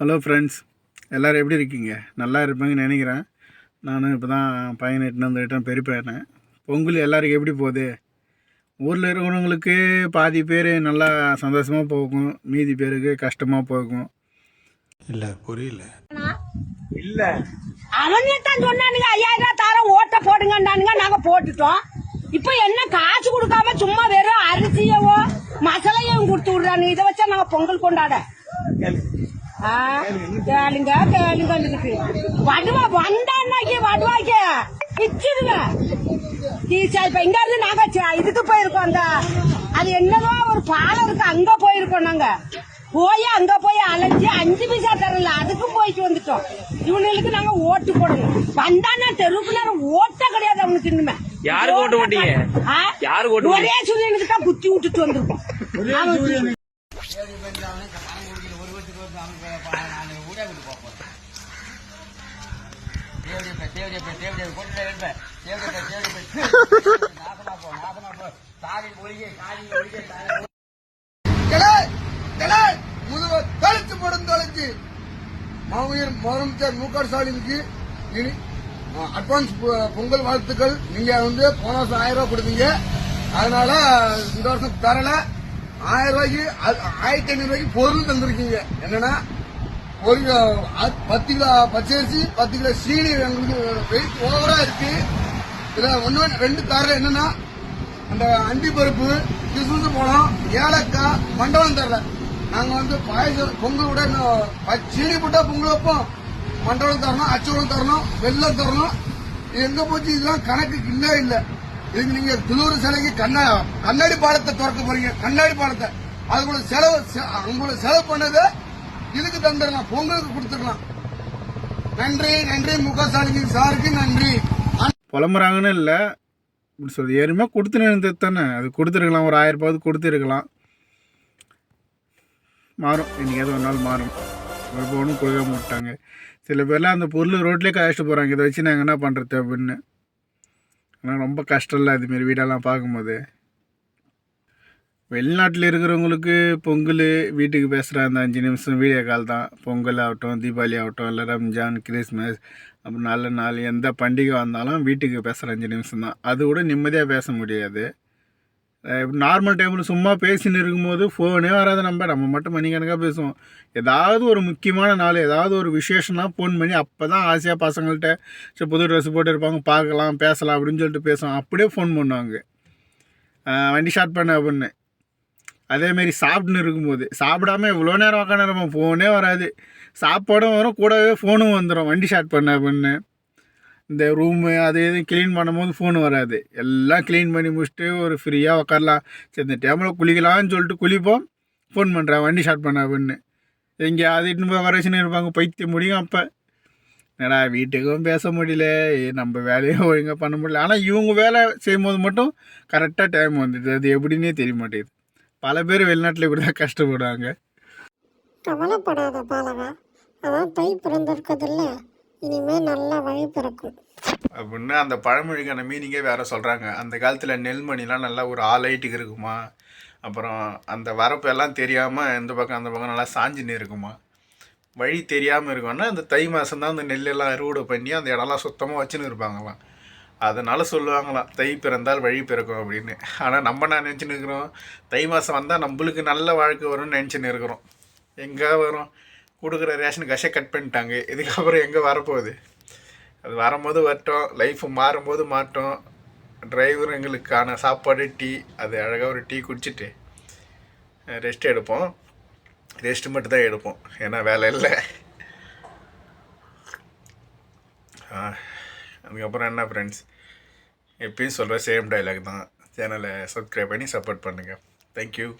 Hello friends எல்லோரும் எப்படி இருக்கீங்க? நல்லா இருப்பீங்கன்னு நினைக்கிறேன். நானும் இப்போ தான் பையனை எட்டுன்னு வந்துட்டேன் பெரிய பையனை பொங்கல் எல்லாருக்கும் எப்படி போகுது? ஊரில் இருக்கிறவங்களுக்கு பாதி பேர் நல்லா சந்தோஷமாக போகும். மீதி பேருக்கு கஷ்டமாக போகும். இல்ல புரியல. அவனே தான் சொன்னானுங்க ஐயாயிரம் தரம் ஓட்ட போடுங்கன்னானுங்க நாங்க போட்டுட்டோம். இப்ப என்ன காசு கொடுக்காம சும்மா வெறும் அரிசியவோ மசாலையும் கொடுத்து விடுறானுங்க. இதை வச்சா நாங்க பொங்கல் கொண்டாட. கேளுங்க கேளுங்க வடுவா வந்தான்னாக்கி வடுவாக்கி டீச்சர் இப்ப இங்க இருந்து நாங்க ச- இதுக்கு போயிருக்கோம் அந்த அது என்னவோ ஒரு பாலம் இருக்கு அங்க போயிருக்கோம் நாங்க போய் அங்க போய் அலைஞ்சு அஞ்சு பைசா தரல அதுக்கும் போயிட்டு வந்துட்டோம் இவனுங்களுக்கு நாங்க ஓட்டு போடணும் வந்தான்னா தெருவுக்கு நேரம் ஓட்ட கிடையாது அவனுக்கு இன்னுமே யாருக்கு ஓட்டு போட்டீங்க? யாருக்கு ஓட்டு ஒரே சூரியனுக்கு தான் குத்தி விட்டுட்டு வந்திருக்கோம் அவன் கிளை, கிளை, முதுக தொலைச்சு போடும் தொலைச்சு மாவீர் முதலமைச்சர் மு க ஸ்டாலினுக்கு இனி அட்வான்ஸ் பொ- பொங்கல் வாழ்த்துக்கள். நீங்க வந்து போன வருஷம் ஆயிரம் ரூபாய் கொடுத்தீங்க. அதனால இந்த வருஷம் தரல. ஆயிரம் ரூபாய்க்கு அ- ஆயிரத்தி ஐநூறு ரூபாய்க்கு பொருள் தந்திருக்கீங்க. என்னன்னா ஒரு பத்து கிலோ பச்சரிசி பத்து கிலோ சீனி எங்களுக்கு வெயிட் ஓவரா இருக்கு. இதுல ஒன்னு ரெண்டு காரில் என்னன்னா அந்த அண்டி பருப்பு கிறிஸ்மஸ் பழம் ஏலக்காய் மண்டபம் தரல. நாங்க வந்து பாயசம் பொங்கல் விட ப- சீனி போட்டா பொங்கல் வைப்போம். மண்டபம் தரணும் அச்சுவலம் தரணும் வெள்ளம் தரணும். எங்க போச்சு? இதெல்லாம் கணக்கு இல்ல இல்லை. இதுக்கு நீங்க துளூர் சிலைக்கு கண்ணாடி பாலத்தை திறக்க போறீங்க. கண்ணாடி பாலத்தை. அதுக்குள்ள செலவு செ- உங்களுக்கு செலவு பண்ணது இதுக்கு தந்துடலாம். பொங்கலுக்கு கொடுத்துடலாம். நன்றி நன்றி முக ஸ்டாலின் சாருக்கு நன்றி. புலம்புறாங்கன்னு இல்லை. இப்படி சொல்லி. ஏறுமே கொடுத்துன்னு தானே. அது கொடுத்துருக்கலாம். ஒரு ஆயிரம் ரூபாய் கொடுத்துருக்கலாம். மாறும். என்னைக்காவது ஒரு நாள் மாறும். ஒரு பவுனும் கொடுக்காம விட்டாங்க. சில பேர்லாம் அந்த பொருள் ரோட்லேயே காய்ச்சிட்டு போகிறாங்க இதை வச்சு நாங்கள் என்ன பண்ணுறது அப்படின்னு. ஆனால் ரொம்ப கஷ்டம் இல்லை அதுமாரி வீடெல்லாம் பார்க்கும்போது. வெளிநாட்டில் இருக்கிறவங்களுக்கு பொங்கல் வீட்டுக்கு பேசுகிற அந்த அஞ்சு நிமிஷம் வீடியோ கால் தான். பொங்கல் ஆகட்டும் தீபாவளி ஆகட்டும் இல்லை ரம்ஜான் கிறிஸ்மஸ் அப்புறம் நல்ல நாள் எந்த பண்டிகை வந்தாலும் வீட்டுக்கு பேசுகிற அஞ்சு நிமிஷம் தான். அது கூட நிம்மதியாக பேச முடியாது. நார்மல் டைமில் சும்மா பேசின்னு இருக்கும்போது ஃபோனே வராது நம்ம. நம்ம மட்டும் மணிக்கணக்காக பேசுவோம். ஏதாவது ஒரு முக்கியமான நாள் ஏதாவது ஒரு விசேஷம்னா ஃபோன் பண்ணி அப்போ தான் ஆசையாக பசங்கள்கிட்ட சரி புது ட்ரெஸ் போட்டு இருப்பாங்க பார்க்கலாம் பேசலாம் அப்படின்னு சொல்லிட்டு பேசுவோம். அப்படியே ஃபோன் பண்ணுவாங்க. வண்டி ஷார்ட் பண்ண அப்படின்னு. அதேமாரி சாப்பிட்டுன்னு இருக்கும்போது சாப்பிடாம இவ்வளோ நேரம் உக்காந்துருப்போம்? ஃபோனே வராது. சாப்பாடும் வரும் கூடவே ஃபோனும் வந்துடும் வண்டி ஷார்ட் பண்ண அப்படின்னு. இந்த ரூமு அது இது க்ளீன் பண்ணும்போது ஃபோன் வராது. எல்லாம் க்ளீன் பண்ணி முடிச்சுட்டு ஒரு ஃப்ரீயாக உட்காரலாம் சரி இந்த டைமில் குளிக்கலாம்னு சொல்லிட்டு குளிப்போம். ஃபோன் பண்ணுறேன் வண்டி ஸ்டார்ட் பண்ண அப்படின்னு எங்கே அது இட்டுன்னு போய் வர வச்சுன்னு இருப்பாங்க. பைத்தியம் முடியும் அப்போ. என்னடா வீட்டுக்கும் பேச முடியல. நம்ம வேலையும் ஒழுங்காக பண்ண முடியல. ஆனால் இவங்க வேலை செய்யும்போது மட்டும் கரெக்டாக டைம் வந்துடுது. அது எப்படின்னே தெரிய மாட்டேங்குது. பல பேர் வெளிநாட்டில் இப்படி தான் கஷ்டப்படுறாங்க கவலைப்படாத பாலவா. அதான் தை பிறந்திருக்குதில்ல இனிமே நல்லா வழி பிறக்கும் அப்படின்னு அந்த பழமொழிக்கான மீனிங்கே வேற சொல்கிறாங்க அந்த காலத்தில் நெல்மணிலாம் நல்லா ஒரு ஆலைட்டுக்கு இருக்குமா? அப்புறம் அந்த வரப்பு எல்லாம் தெரியாமல் இந்த பக்கம் அந்த பக்கம் நல்லா சாஞ்சின்னு இருக்குமா? வழி தெரியாமல் இருக்கும்னா அந்த தை மாதம் தான் அந்த நெல்லெல்லாம் அறுவடை பண்ணி அந்த இடம்லாம் சுத்தமாக வச்சுன்னு இருப்பாங்களாம். அதனால் சொல்லுவாங்களாம் தை பிறந்தால் வழி பிறக்கும் அப்படின்னு. ஆனால் நம்ம நான் நினச்சின்னு இருக்கிறோம்? தை மாதம் வந்தால் நம்மளுக்கு நல்ல வாழ்க்கை வரும்னு நினச்சின்னு இருக்கிறோம். எங்கே வரும்? கொடுக்குற ரேஷன் கஷை கட் பண்ணிட்டாங்க. இதுக்கப்புறம் எங்கே வரப்போகுது? அது வரும்போது வரட்டும். லைஃப் மாறும்போது மாட்டோம் டிரைவர் எங்களுக்கான சாப்பாடு டீ அது அழகாக ஒரு டீ குடிச்சிட்டு ரெஸ்ட் எடுப்போம். ரெஸ்ட் மட்டும் தான் எடுப்போம். ஏன்னா வேலை இல்லை. ஆ, அதுக்கப்புறம் என்ன ஃப்ரெண்ட்ஸ் எப்பயும் சொல்கிற சேம் டைலாக் தான். சேனலை சப்ஸ்கிரைப் பண்ணி சப்போர்ட் பண்ணுங்கள் தேங்க்யூ